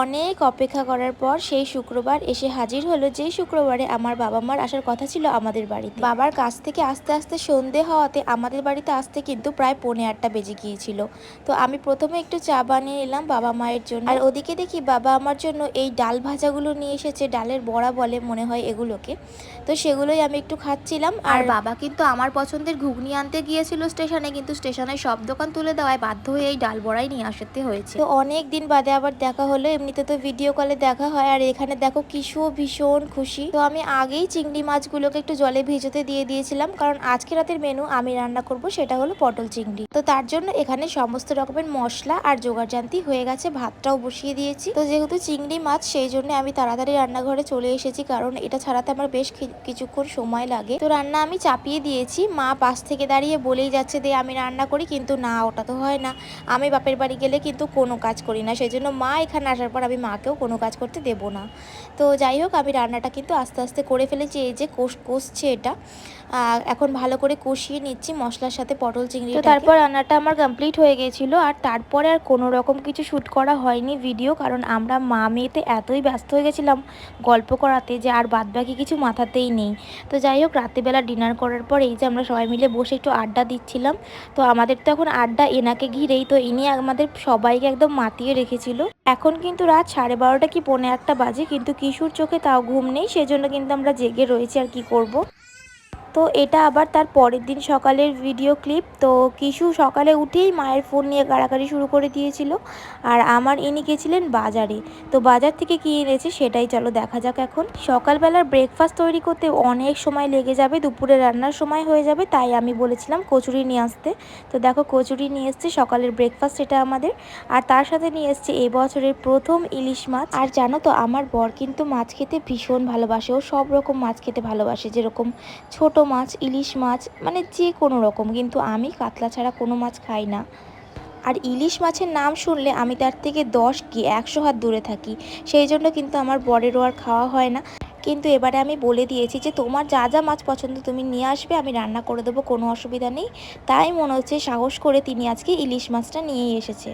অনেক অপেক্ষা করার পর সেই শুক্রবার এসে হাজির হলো যেই শুক্রবারে আমার বাবা মার আসার কথা ছিল আমাদের বাড়িতে। বাবার কাছ থেকে আস্তে আস্তে সন্ধে হওয়াতে আমাদের বাড়িতে আসতে কিন্তু প্রায় পৌনে আটটা বেজে গিয়েছিল। তো আমি প্রথমে একটু চা বানিয়ে নিলাম বাবা মায়ের জন্য। আর ওদিকে দেখি বাবা আমার জন্য এই ডাল ভাজাগুলো নিয়ে এসেছে ডালের বড়া বলে মনে হয় এগুলোকে। তো সেগুলোই আমি একটু খাচ্ছিলাম। আর বাবা কিন্তু আমার পছন্দের ঘুগনি আনতে গিয়েছিল স্টেশনে কিন্তু স্টেশনে সব দোকান তুলে দেওয়ায় বাধ্য হয়ে এই ডাল বড়াই নিয়ে আসতে হয়েছে। তো অনেক দিন বাদে আবার দেখা হলো এমনিতে তো ভিডিও কলে দেখা হয়। আর এখানে দেখো কিশু ভীষণ খুশি। তো আমি আগেই চিংড়ি মাছগুলোকে একটু জলে ভিজোতে দিয়ে দিয়েছিলাম। কারণ আজকে রাতের মেনু আমি রান্না করব, সেটা হলো পটল চিংড়ি। তো তার জন্য এখানে সমস্ত রকমের মশলা আর জোগাড় জানতি হয়ে গেছে। ভাতটাও বসিয়ে দিয়েছি। তো যেহেতু চিংড়ি মাছ, সেই জন্য আমি তাড়াতাড়ি রান্নাঘরে চলে এসেছি। কারণ এটা ছাড়াতে আমার বেশ কিছুক্ষণ সময় লাগে। তো রান্না আমি চাপিয়ে দিয়েছি। মা পাশ থেকে দাঁড়িয়ে বলেই যাচ্ছে, দে, আমি রান্না করি। কিন্তু না, ওটা তো হয় না। আমি বাপের বাড়ি গেলে কিন্তু কোনো কাজ করি না। সেই জন্য মা এখানে আসার পর আমি মাকেও কোনো কাজ করতে দেব না। তো যাই হোক, আমি রান্নাটা কিন্তু আস্তে আস্তে করে ফেলেছি, এই যে কোষ, কষছে এটা। এখন ভালো করে কষিয়ে নিচ্ছি মশলার সাথে পটল চিংড়ি তো তারপর রান্নাটা আমার কমপ্লিট হয়ে গেছিল, আর তারপরে আর কোনো রকম কিছু শ্যুট করা হয়নি ভিডিও কারণ আমরা মা মেয়েতে এতই ব্যস্ত হয়ে গেছিলাম গল্প করাতে যে আর বাদবাকি কিছু মাথাতেই নেই। তো যাই হোক, রাত্রিবেলা ডিনার করার পর এই যে আমরা সবাই মিলে বসে একটু আড্ডা দিচ্ছিলাম। তো আমাদের তো এখন আড্ডা এনাকে ঘিরেই, তো ইনি আমাদের সবাইকে একদম মাতিয়ে রেখেছিল। এখন কিন্তু রাত সাড়ে বারোটা কি পৌনে একটা বাজে কিন্তু কিশোর চোখে তাও ঘুম নেই, সেজন্য কিন্তু আমরা জেগে রয়েছি আর কি করব। তো এটা আবার তার পরের দিন সকালের ভিডিও ক্লিপ তো কিশু সকালে উঠেই মায়ের ফোন নিয়ে গাড়াগাড়ি শুরু করে দিয়েছিল। আর আমার ইনি গেছিলেন বাজারে। তো বাজার থেকে কী এনেছে সেটাই চলো দেখা যাক এখন। সকালবেলার ব্রেকফাস্ট তৈরি করতে অনেক সময় লেগে যাবে, দুপুরে রান্নার সময় হয়ে যাবে, তাই আমি বলেছিলাম কচুরি নিয়ে আসতে। তো দেখো কচুরি নিয়ে এসছে, সকালের ব্রেকফাস্ট এটা আমাদের। আর তার সাথে নিয়ে এসছে এবছরের প্রথম ইলিশ মাছ। আর জানো তো, আমার বর কিন্তু মাছ খেতে ভীষণ ভালোবাসে। ও সব রকম মাছ খেতে ভালোবাসে, যেরকম ছোট মাছ, ইলিশ মাছ মানে যে কোনো রকম, কিন্তু আমি কাতলা ছাড়া কোনো মাছ খাই না। আর ইলিশ মাছের নাম শুনলে আমি তার থেকে দশ কি একশো হাত দূরে থাকি। সেই জন্য কিন্তু আমার বরেরও আর খাওয়া হয় না। কিন্তু এবারে আমি বলে দিয়েছি যে, তোমার যা যা মাছ পছন্দ তুমি নিয়ে আসবে, আমি রান্না করে দেবো, কোনো অসুবিধা নেই। তাই মনে হচ্ছে সাহস করে তিনি আজকে ইলিশ মাছটা নিয়েই এসেছে।